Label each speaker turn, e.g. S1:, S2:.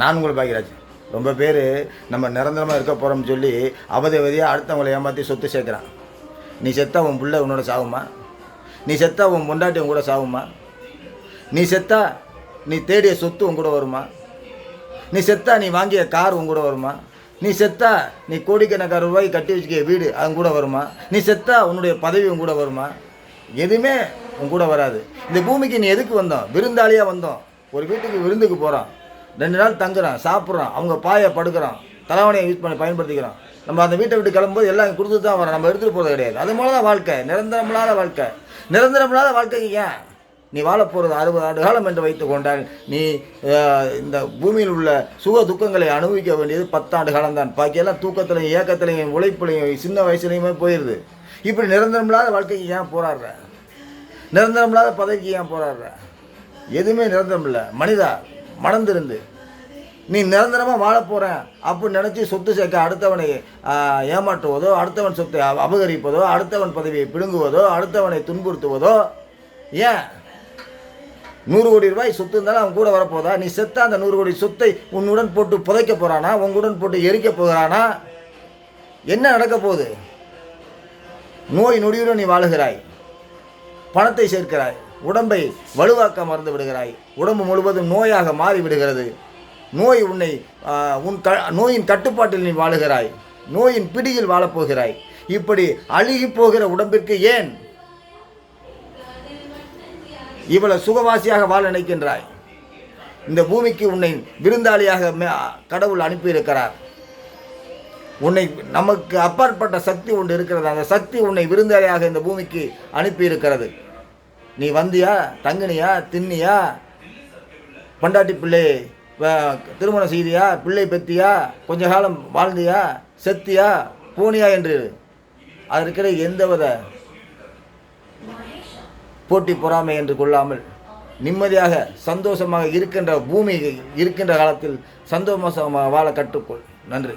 S1: நான் உங்களை பாக்கியராஜ். ரொம்ப பேர் நம்ம நிரந்தரமாக இருக்க போகிறோம்னு சொல்லி அவதவதியாக அடுத்தவங்களை ஏமாற்றி சொத்து சேர்க்குறான். நீ செத்தா உன் பிள்ளை உன்னோட சாகுமா நீ செத்தா உன் பொண்டாட்டி உன் கூட சாகுமா நீ செத்தா நீ தேடிய சொத்து உன் கூட வருமா? நீ செத்தா நீ வாங்கிய கார் உன் கூட வருமா? நீ செத்தா நீ கோடிக்கணக்கான ரூபாய் கட்டி வச்சுக்க வீடு அவங்க கூட வருமா? நீ செத்தா உன்னுடைய பதவி உன் கூட வருமா? எதுவுமே உன் கூட வராது. இந்த பூமிக்கு நீ எதுக்கு வந்தோம்? விருந்தாளியாக வந்தோம். ஒரு வீட்டுக்கு விருந்துக்கு போகிறோம் ரெண்டு நாள் தங்குறான் சாப்பிட்றான் அவங்க பாயை படுக்கிறான் தலைவனையை யூஸ் பண்ணி பயன்படுத்திக்கிறான். நம்ம அந்த வீட்டை விட்டு கிளம்பும்போது எல்லாம் கொடுத்து தான் வரோம் நம்ம எடுத்துகிட்டு போகிறது கிடையாது. அது மூலம் தான் வாழ்க்கை. நிரந்தரமில்லாத வாழ்க்கை. நிரந்தரமில்லாத வாழ்க்கைக்கு ஏன்? நீ வாழப்போகிறது அறுபது ஆண்டு காலம் என்று வைத்து கொண்டால் நீ இந்த பூமியில் உள்ள சுக துக்கங்களை அனுபவிக்க வேண்டியது பத்தாண்டு காலம்தான். பாக்கியெல்லாம் தூக்கத்திலையும் ஏக்கத்திலையும் உழைப்புலையும் சின்ன வயசுலையுமே போயிடுது இப்படி நிரந்தரமில்லாத வாழ்க்கைக்கு ஏன் போராடுற? நிரந்தரமில்லாத பதவிக்கு ஏன் போராடுற? எதுவுமே நிரந்தரம் இல்லை. மனிதா மணந்திருந்து நீ நிரந்தரமாக வாழ போகிறேன் அப்படின்னு நினச்சி சொத்து சேர்க்க அடுத்தவனை ஏமாற்றுவதோ அடுத்தவன் சொத்தை அபகரிப்பதோ அடுத்தவன் பதவியை பிடுங்குவதோ அடுத்தவனை துன்புறுத்துவதோ ஏன்? நூறு கோடி ரூபாய் சொத்து இருந்தாலும் அவன் கூட வரப்போதா? நீ செத்த அந்த நூறு கோடி சொத்தை உன்னுடன் போட்டு புதைக்க போகிறானா உங்களுடன் போட்டு எரிக்க போகிறானா? என்ன நடக்க போகுது? நோய் நொடியுடன் நீ வாழுகிறாய். பணத்தை சேர்க்கிறாய். உடம்பை வலுவாக்க மறந்து விடுகிறாய். உடம்பு முழுவதும் நோயாக மாறி விடுகிறது நோய் உன்னை உன் க நோயின் கட்டுப்பாட்டில் நீ வாழுகிறாய். நோயின் பிடியில் வாழப்போகிறாய். இப்படி அழுகி போகிற உடம்பிற்கு ஏன் இவ்வளவு சுகவாசியாக வாழ நினைக்கின்றாய்? இந்த பூமிக்கு உன்னை விருந்தாளியாக மே- கடவுள் அனுப்பியிருக்கிறார். உன்னை நமக்கு அப்பாற்பட்ட சக்தி ஒன்று இருக்கிறது. அந்த சக்தி உன்னை விருந்தாளியாக இந்த பூமிக்கு அனுப்பியிருக்கிறது. நீ வந்தியா தங்கினியா தின்னியா? பண்டாட்டி பிள்ளை திருமணம் செய்தியா? பிள்ளை பெத்தியா? கொஞ்ச காலம் வாழ்ந்தியா? செத்தியா? போனியா என்று. அதற்கிட எந்தவித போட்டி பொறாமை என்று கொள்ளாமல் நிம்மதியாக சந்தோஷமாக இருக்கின்ற பூமி இருக்கின்ற காலத்தில் சந்தோஷமாக வாழ கற்றுக்கொள். நன்றி.